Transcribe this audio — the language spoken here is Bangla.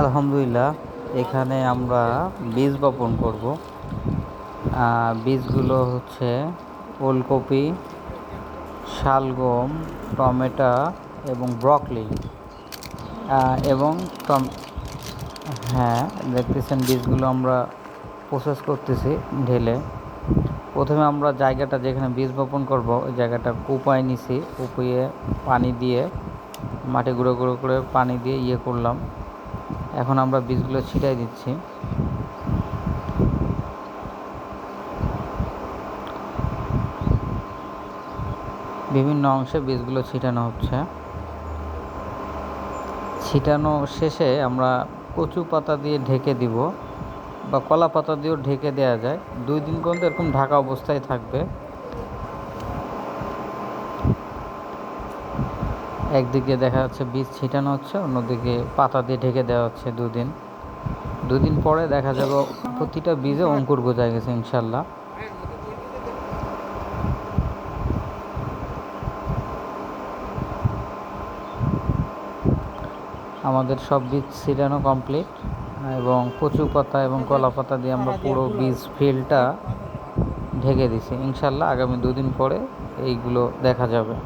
আলহামদুলিল্লাহ, এখানে আমরা বীজ বপন করব। বীজগুলো হচ্ছে ওলকপি, শালগম, টমেটো এবং ব্রকলি। এবং টম হ্যাঁ দেখতেছেন বীজগুলো আমরা প্রসেস করতেছি ঢেলে। প্রথমে আমরা জায়গাটা যেখানে বীজ বপন করব, ওই জায়গাটা কুপায় নিছি, কুপিয়ে পানি দিয়ে মাটি গুঁড়ো গুঁড়ো করে পানি দিয়ে ইয়ে করলাম। এখন আমরা বীজগুলো ছিটাই দিচ্ছি। বিভিন্ন অংশে বীজগুলো ছিটানো হচ্ছে। ছিটানো শেষে আমরা কচু পাতা দিয়ে ঢেকে দিব বা কলা পাতা দিয়েও ঢেকে দেওয়া যায়। দুই দিন পর্যন্ত এরকম ঢাকা অবস্থায় থাকবে। একদিকে দেখা যাচ্ছে বীজ ছিটানো হচ্ছে, অন্যদিকে পাতা দিয়ে ঢেকে দেওয়া হচ্ছে দুদিন। দুদিন পরে দেখা যাবে প্রতিটা বীজে অঙ্কুর গোজায় গেছে, ইনশাল্লাহ। আমাদের সব বীজ ছিটানো কমপ্লিট, এবং কচু পাতা এবং কলা পাতা দিয়ে আমরা পুরো বীজ ফিল্ডটা ঢেকে দিছি। ইনশাল্লাহ আগামী দুদিন পরে এইগুলো দেখা যাবে।